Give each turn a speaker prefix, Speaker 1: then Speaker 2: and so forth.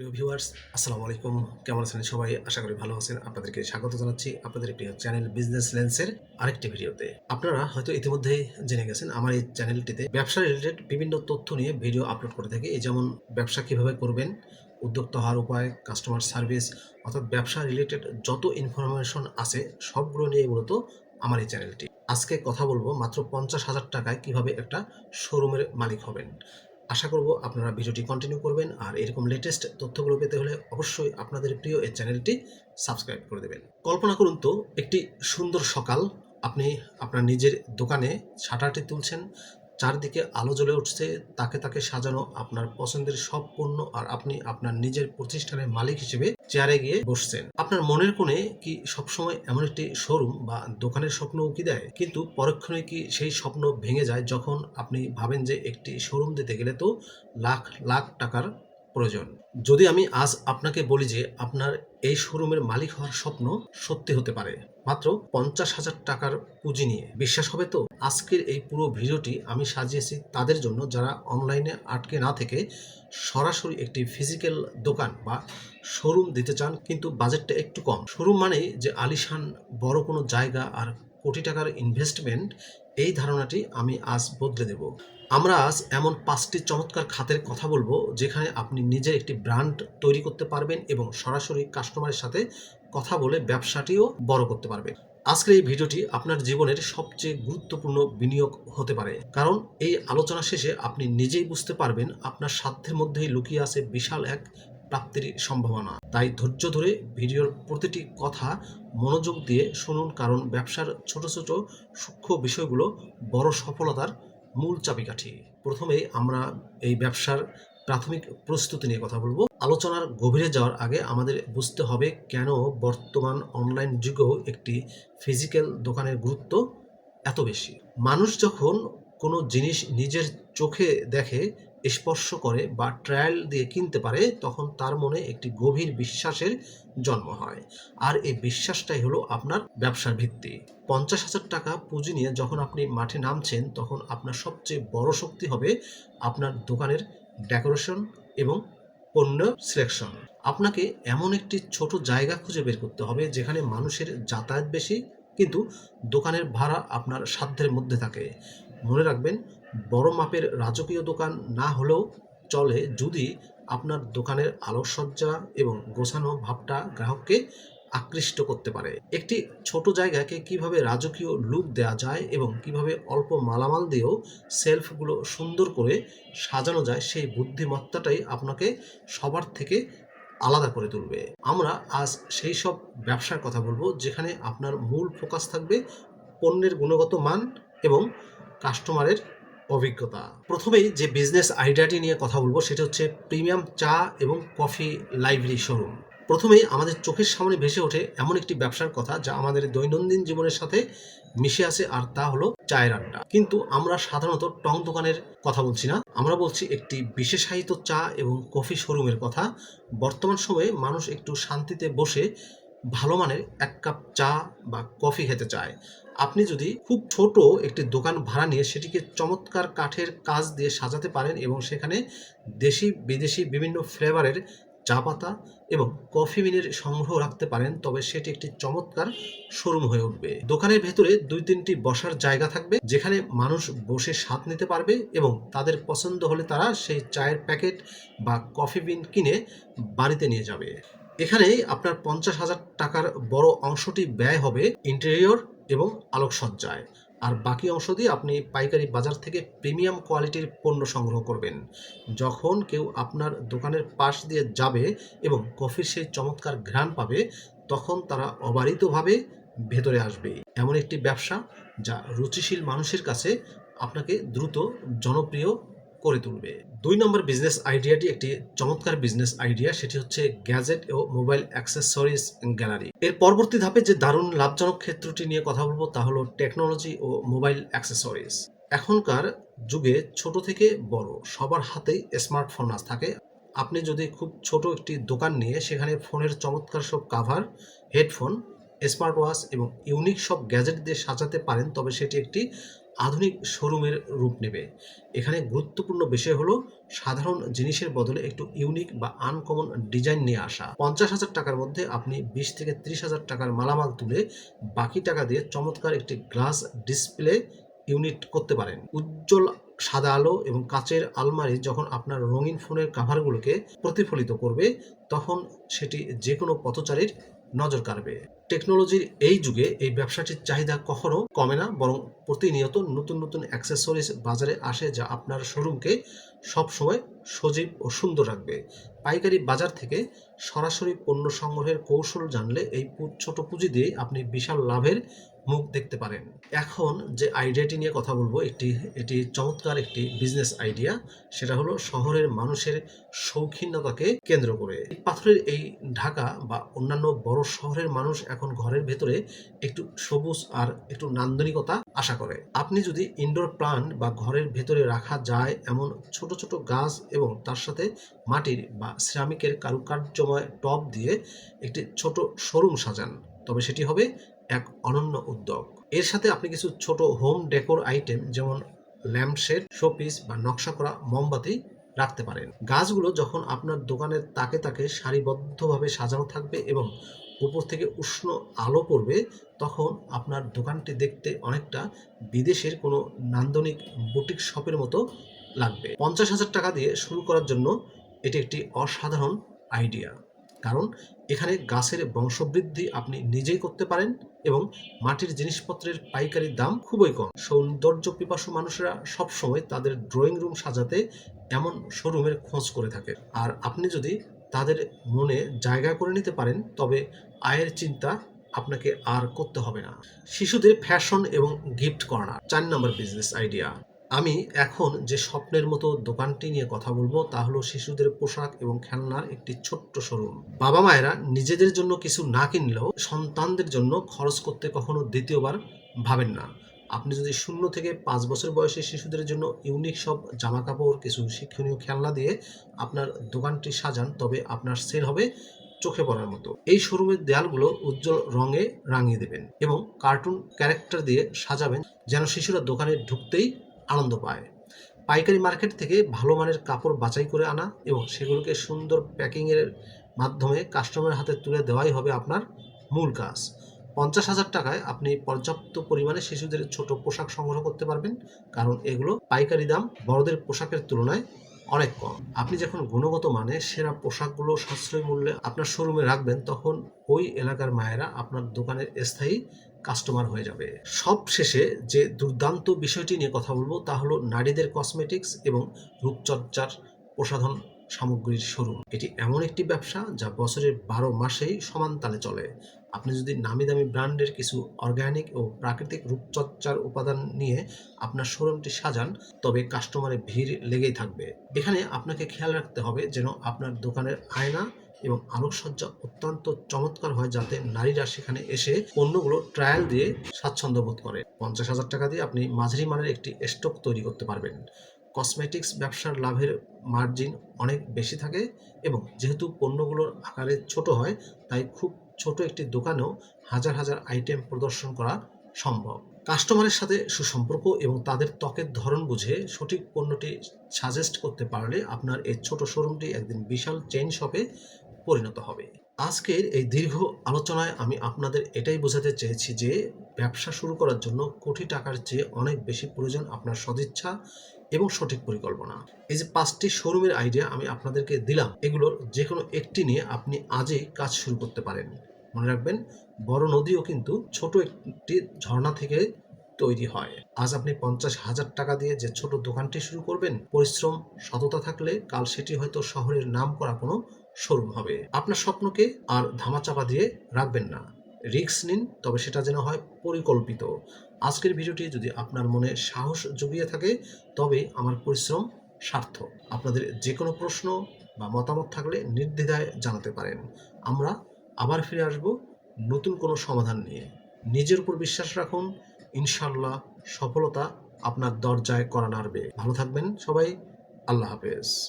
Speaker 1: প্রিয় ভিউয়ার্স আসসালামু আলাইকুম। কেমন আছেন সবাই? আশা করি ভালো আছেন। আপনাদেরকে স্বাগত জানাচ্ছি আপনাদের প্রিয় চ্যানেল বিজনেস লেন্সের আরেকটি ভিডিওতে। আপনারা হয়তো ইতিমধ্যেই জেনে গেছেন, আমার এই চ্যানেলটিতে ব্যবসা রিলেটেড বিভিন্ন তথ্য নিয়ে ভিডিও আপলোড করে থাকি। যেমন ব্যবসা কীভাবে করবেন, উদ্যোক্তা হওয়ার উপায় কাস্টমার সার্ভিস অর্থাৎ ব্যবসা রিলেটেড যত ইনফরমেশন আছে, সবগুলো নিয়ে মূলত আমার এই চ্যানেলটি আজকে কথা বলব মাত্র পঞ্চাশ হাজার টাকায় কীভাবে একটা শোরুমের মালিক হবেন। আশা করব আপনারা ভিডিওটি কন্টিনিউ করবেন আর এরকম লেটেস্ট তথ্যগুলো পেতে হলে অবশ্যই আপনাদের প্রিয় এই চ্যানেলটি সাবস্ক্রাইব করে দেবেন। কল্পনা করুন তো, একটি সুন্দর সকাল, আপনি আপনার নিজের দোকানে শাটারটি তুলছেন চারদিকে আলো জ্বলে উঠছে, তাকে তাকে সাজানো আপনার পছন্দের সব পণ্য আর আপনি আপনার নিজের প্রতিষ্ঠানের মালিক হিসেবে চেয়ারে গিয়ে বসছেন। আপনার মনের কোণে কি সবসময় এমন একটি শোরুম বা দোকানের স্বপ্ন উকি দেয়? কিন্তু পরক্ষণে কি সেই স্বপ্ন ভেঙে যায় যখন আপনি ভাবেন যে একটি শোরুম দিতে গেলে তো লাখ লাখ টাকার প্রয়োজন। যদি আমি আজ আপনাকে বলি যে আপনার এই শোরুমের মালিক হওয়ার স্বপ্ন সত্যি হতে পারে মাত্র পঞ্চাশ হাজার টাকার পুঁজি নিয়ে। বিশ্বাস হবে তো? আজকের এই পুরো ভিডিওটি আমি সাজিয়েছি তাদের জন্য যারা অনলাইনে আটকে না থেকে সরাসরি একটি ফিজিক্যাল দোকান বা শোরুম দিতে চান, কিন্তু বাজেটটা একটু কম। শোরুম মানেই যে আলিশান, বড় কোনো জায়গা আর কোটি টাকার ইনভেস্টমেন্ট এই ধারণাটি আমি আজ বদলে দেব। আমরা আজ এমন পাঁচটি চমৎকার খাতের কথা বলব, যেখানে আপনি নিজের একটি ব্র্যান্ড তৈরি করতে পারবেন এবং সরাসরি কাস্টমারের সাথে কথা বলে ব্যবসাটিও বড় করতে পারবেন। আজকের এই ভিডিওটি আপনার জীবনের সবচেয়ে গুরুত্বপূর্ণ বিনিয়োগ হতে পারে। কারণ এই আলোচনা শেষে আপনি নিজেই বুঝতে পারবেন আপনার সাধ্যের মধ্যেই লুকিয়ে আছে বিশাল এক প্রাপ্তির সম্ভাবনা। তাই ধৈর্য ধরে ভিডিওর প্রতিটি কথা মনোযোগ দিয়ে শুনুন, কারণ ব্যবসার ছোট ছোট সূক্ষ্ম বিষয়গুলো বড় সফলতার মূল চাবিকাঠি। প্রথমে আমরা এই ব্যবসার প্রাথমিক প্রস্তুতি নিয়ে কথা বলব। আলোচনার গভীরে যাওয়ার আগে আমাদের বুঝতে হবে কেন বর্তমান অনলাইন যুগেও একটি ফিজিক্যাল দোকানের গুরুত্ব এত বেশি। মানুষ যখন কোনো জিনিস নিজের চোখে দেখে স্পর্শ করে বা ট্রায়াল দিয়ে কিনতে পারে, তখন তার মনে একটি গভীর বিশ্বাসের জন্ম হয়। আর এই বিশ্বাসটাই হলো আপনার ব্যবসার ভিত্তি। পঞ্চাশ হাজার টাকা পুঁজি নিয়ে যখন আপনি মাঠে নামছেন, তখন আপনার সবচেয়ে বড় শক্তি হবে আপনার দোকানের ডেকোরেশন এবং পণ্য সিলেকশন আপনাকে এমন একটি ছোট জায়গা খুঁজে বের করতে হবে, যেখানে মানুষের যাতায়াত বেশি, কিন্তু দোকানের ভাড়া আপনার সাধ্যের মধ্যে থাকে। মনে রাখবেন, বড় মাপের রাজকীয় দোকান না হলেও চলে যদি আপনার দোকানের আলোকসজ্জা এবং গোছানো ভাবটা গ্রাহককে আকৃষ্ট করতে পারে। একটি ছোট জায়গাকে কীভাবে রাজকীয় লুক দেওয়া যায় এবং কীভাবে অল্প মালামাল দিয়েও সেলফগুলো সুন্দর করে সাজানো যায়, সেই বুদ্ধিমত্তাটাই আপনাকে সবার থেকে আলাদা করে তুলবে। আমরা আজ সেই সব ব্যবসার কথা বলব, যেখানে আপনার মূল ফোকাস থাকবে পণ্যের গুণগত মান এবং কাস্টমারের অভিজ্ঞতা। প্রথমেই যে বিজনেস আইডিয়াটি নিয়ে কথা বলব, সেটা হচ্ছে প্রিমিয়াম চা এবং কফি লাইব্রেরি শোরুম প্রথমেই আমাদের চোখের সামনে ভেসে ওঠে এমন একটি ব্যবসার কথা, যা আমাদের দৈনন্দিন জীবনের সাথে মিশে আছে আর তা হলো চায়ের আড্ডা। কিন্তু আমরা সাধারণত টং দোকানের কথা বলছি না। আমরা বলছি একটি বিশেষায়িত চা এবং কফি শোরুমের কথা। বর্তমান সময়ে মানুষ একটু শান্তিতে বসে ভালো মানের এক কাপ চা বা কফি খেতে চায়। আপনি যদি খুব ছোট একটি দোকান ভাড়া নিয়ে সেটিকে চমৎকার কাঠের কাজ দিয়ে সাজাতে পারেন এবং সেখানে দেশি, বিদেশি বিভিন্ন ফ্লেভারের চা পাতা এবং কফি বিনের সংগ্রহ রাখতে পারেন, তবে সেটি একটি চমৎকার শোরুম হয়ে উঠবে। দোকানের ভেতরে দুই তিনটি বসার জায়গা থাকবে, যেখানে মানুষ বসে স্বাদ নিতে পারবে এবং তাদের পছন্দ হলে তারা সেই চায়ের প্যাকেট বা কফি বিন কিনে বাড়িতে নিয়ে যাবে। এখানেই আপনার পঞ্চাশ হাজার টাকার বড় অংশটি ব্যয় হবে ইন্টেরিয়র এবং আলোকসজ্জায়। আর বাকি অংশ দিয়ে আপনি পাইকারি বাজার থেকে প্রিমিয়াম কোয়ালিটির পণ্য সংগ্রহ করবেন। যখন কেউ আপনার দোকানের পাশ দিয়ে যাবে এবং কফির সেই চমৎকার ঘ্রাণ পাবে, তখন তারা অবারিতভাবে ভেতরে আসবে। এমন একটি ব্যবসা যা রুচিশীল মানুষের কাছে আপনাকে দ্রুত জনপ্রিয় করে তুলবে। দুই নম্বর বিজনেস আইডিয়াটি একটি চমৎকার বিজনেস আইডিয়া সেটি হচ্ছে গ্যাজেট ও মোবাইল অ্যাক্সেসরিজ গ্যালারি এর পরবর্তী ধাপে যে দারুণ লাভজনক ক্ষেত্রটি নিয়ে কথা বলব, তা হলো টেকনোলজি ও মোবাইল অ্যাক্সেসরিজ এখনকার যুগে ছোট থেকে বড় সবার হাতেই স্মার্টফোন আজ থাকে। আপনি যদি খুব ছোট একটি দোকান নিয়ে সেখানে ফোনের চমৎকার সব কাভার হেডফোন স্মার্ট ওয়াচ এবং ইউনিক সব গ্যাজেট দিয়ে সাজাতে পারেন, তবে সেটি একটি আধুনিক শোরুমের রূপ নেবে। এখানে গুরুত্বপূর্ণ বিষয় হলো সাধারণ জিনিসের বদলে একটু ইউনিক বা আনকমন ডিজাইন নিয়ে আসা। পঞ্চাশ হাজার টাকার মধ্যে আপনি বিশ থেকে ত্রিশ হাজার টাকার মালামাল তুলে বাকি টাকা দিয়ে চমৎকার একটি গ্লাস ডিসপ্লে ইউনিট করতে পারেন। উজ্জ্বল সাদা আলো এবং কাচের আলমারি যখন আপনার রঙিন ফোনের কাভারগুলোকে প্রতিফলিত করবে, তখন সেটি যে কোনো পথচারীর নজর কাড়বে। টেকনোলজির এই যুগে এই ব্যবসাটির চাহিদা কখনো কমে না, বরং প্রতিনিয়ত নতুন নতুন অ্যাক্সেসরিজ বাজারে আসে যা আপনার শোরুমকে সবসময় সজীব ও সুন্দর রাখবে। পাইকারি বাজার থেকে সরাসরি পণ্য সংগ্রহের কৌশল জানলে এই ছোট পুঁজি দিয়ে আপনি বিশাল লাভের মুখ দেখতে পারেন। এখন যে আইডিয়াটি নিয়ে কথা বলব, একটি, এটি চমৎকার একটি বিজনেস আইডিয়া সেটা হলো শহরের মানুষের শৌখিনতাকে কেন্দ্র করে। পাথরের এই ঢাকা বা অন্যান্য বড় শহরের মানুষ এখন ঘরের ভেতরে একটু সবুজ আর একটু নান্দনিকতা আশা করে। আপনি যদি ইনডোর প্লান্ট বা ঘরের ভেতরে রাখা যায় এমন ছোট ছোট গাছ এবং তার সাথে মাটির বা সিরামিকের কারুকার্যময় টব দিয়ে একটি ছোট শোরুম সাজান। তবে সেটি হবে এক অনন্য উদ্যোগ। এর সাথে আপনি কিছু ছোট হোম ডেকোর আইটেম যেমন ল্যাম্পশেড শোপিস বা নকশা করা মোমবাতি রাখতে পারেন। গাছগুলো যখন আপনার দোকানের তাকে তাকে সারিবদ্ধভাবে সাজানো থাকবে এবং উপর থেকে উষ্ণ আলো পড়বে, তখন আপনার দোকানটি দেখতে অনেকটা বিদেশের কোনো নান্দনিক বুটিক শপের মতো লাগবে। পঞ্চাশ হাজার টাকা দিয়ে শুরু করার জন্য এটি একটি অসাধারণ আইডিয়া কারণ এখানে গাছের বংশবৃদ্ধি আপনি নিজেই করতে পারেন এবং মাটির জিনিসপত্রের পাইকারি দাম খুবই কম। সৌন্দর্য পিপাসু মানুষেরা সবসময় তাদের ড্রয়িং রুম সাজাতে এমন শোরুমের খোঁজ করে থাকে। আর আপনি যদি তাদের মনে জায়গা করে নিতে পারেন, তবে আয়ের চিন্তা আপনাকে আর করতে হবে না। শিশুদের ফ্যাশন এবং গিফট কর্নার চার নম্বর বিজনেস আইডিয়া আমি এখন যে স্বপ্নের মতো দোকানটি নিয়ে কথা বলব তা হলো শিশুদের পোশাক এবং খেলনার একটি ছোট্ট শোরুম। বাবা মায়েরা নিজেদের জন্য কিছু না কিনলেও সন্তানদের জন্য খরচ করতে কখনো দ্বিতীয়বার ভাবেন না। আপনি যদি শূন্য থেকে পাঁচ বছর বয়সী শিশুদের জন্য ইউনিক সব জামা কাপড় কিছু শিক্ষণীয় খেলনা দিয়ে আপনার দোকানটি সাজান, তবে আপনার সেল হবে চোখে পড়ার মতো। এই শোরুমের দেয়ালগুলো উজ্জ্বল রঙে রাঙিয়ে দেবেন এবং কার্টুন ক্যারেক্টার দিয়ে সাজাবেন, যেন শিশুরা দোকানে ঢুকতেই আনন্দ পায়। পাইকারি মার্কেট থেকে ভালো মানের কাপড় বাছাই করে আনা এবং সেগুলোকে সুন্দর প্যাকিংয়ের মাধ্যমে কাস্টমারের হাতে তুলে দেওয়াই হবে আপনার মূল কাজ। পঞ্চাশ হাজার টাকায় আপনি পর্যাপ্ত পরিমাণে শিশুদের ছোট পোশাক সংগ্রহ করতে পারবেন, কারণ এগুলো পাইকারি দাম বড়দের পোশাকের তুলনায় অনেক কম। আপনি যখন গুণগত মানে সেরা পোশাকগুলো সাশ্রয়ী মূল্যে আপনার শোরুমে রাখবেন, তখন ওই এলাকার মায়েরা আপনার দোকানের স্থায়ী কাস্টমার হয়ে যাবে। সব শেষে যে দুর্দান্ত বিষয়টি নিয়ে কথা বলব তা হলো নারীদের কসমেটিক্স এবং রূপচর্চার প্রসাধন সামগ্রীর শোরুম। এটি এমন একটি ব্যবসা যা বছরের বারো মাসেই সমান তালে চলে। আপনি যদি নামি দামি ব্র্যান্ডের কিছু অর্গানিক ও প্রাকৃতিক রূপচর্চার উপাদান নিয়ে আপনার শোরুমটি সাজান, তবে কাস্টমারের ভিড় লেগেই থাকবে। এখানে আপনাকে খেয়াল রাখতে হবে যেন আপনার দোকানের আয়না এবং আলোকসজ্জা অত্যন্ত চমৎকার হয় যাতে নারীরা সেখানে এসে পণ্যগুলো ট্রায়াল দিয়ে স্বাচ্ছন্দ্য বোধ করে। পঞ্চাশ হাজার টাকা দিয়ে আপনি মাঝারি মানের একটি স্টক তৈরি করতে পারবেন। কসমেটিক্স ব্যবসার লাভের মার্জিন অনেক বেশি থাকে এবং যেহেতু পণ্যগুলোর আকারে ছোট হয়, তাই খুব ছোট একটি দোকানেও হাজার হাজার আইটেম প্রদর্শন করা সম্ভব। কাস্টমারের সাথে সুসম্পর্ক এবং তাদের ত্বকের ধরন বুঝে সঠিক পণ্যটি সাজেস্ট করতে পারলে আপনার এই ছোট শোরুমটি একদিন বিশাল চেইন শপে পরিণত হবে। আজকের এই দীর্ঘ আলোচনায় আমি আপনাদের এটাই বোঝাতে চেয়েছি যে, ব্যবসা শুরু করার জন্য কোটি টাকার চেয়ে অনেক বেশি প্রয়োজন আপনার সদিচ্ছা এবং সঠিক পরিকল্পনা। এই যে পাঁচটি শোরুমের আইডিয়া আমি আপনাদেরকে দিলাম, এগুলোর যে কোনো একটি নিয়ে আপনি আজই কাজ শুরু করতে পারেন। মনে রাখবেন, বড় নদীও কিন্তু ছোট একটি ঝর্ণা থেকে তৈরি হয়। আজ আপনি পঞ্চাশ হাজার টাকা দিয়ে যে ছোট দোকানটি শুরু করবেন, পরিশ্রম, সততা থাকলে কাল সেটি হয়তো শহরের নাম করা কোনো শোরুম হবে। আপনার স্বপ্নকে আর ধামাচাপা দিয়ে রাখবেন না। রিস্ক নিন, তবে সেটা যেন হয় পরিকল্পিত। আজকের ভিডিওটি যদি আপনার মনে সাহস জুগিয়ে থাকে, তবে আমার পরিশ্রম সার্থক। আপনাদের যে কোনো প্রশ্ন বা মতামত থাকলে নির্দ্বিধায় জানাতে পারেন। আমরা আবার ফিরে আসব নতুন কোনো সমাধান নিয়ে। নিজের উপর বিশ্বাস রাখুন ইনশাল্লাহ সফলতা আপনার দরজায় করা নাড়বে। ভালো থাকবেন সবাই, আল্লাহ হাফেজ।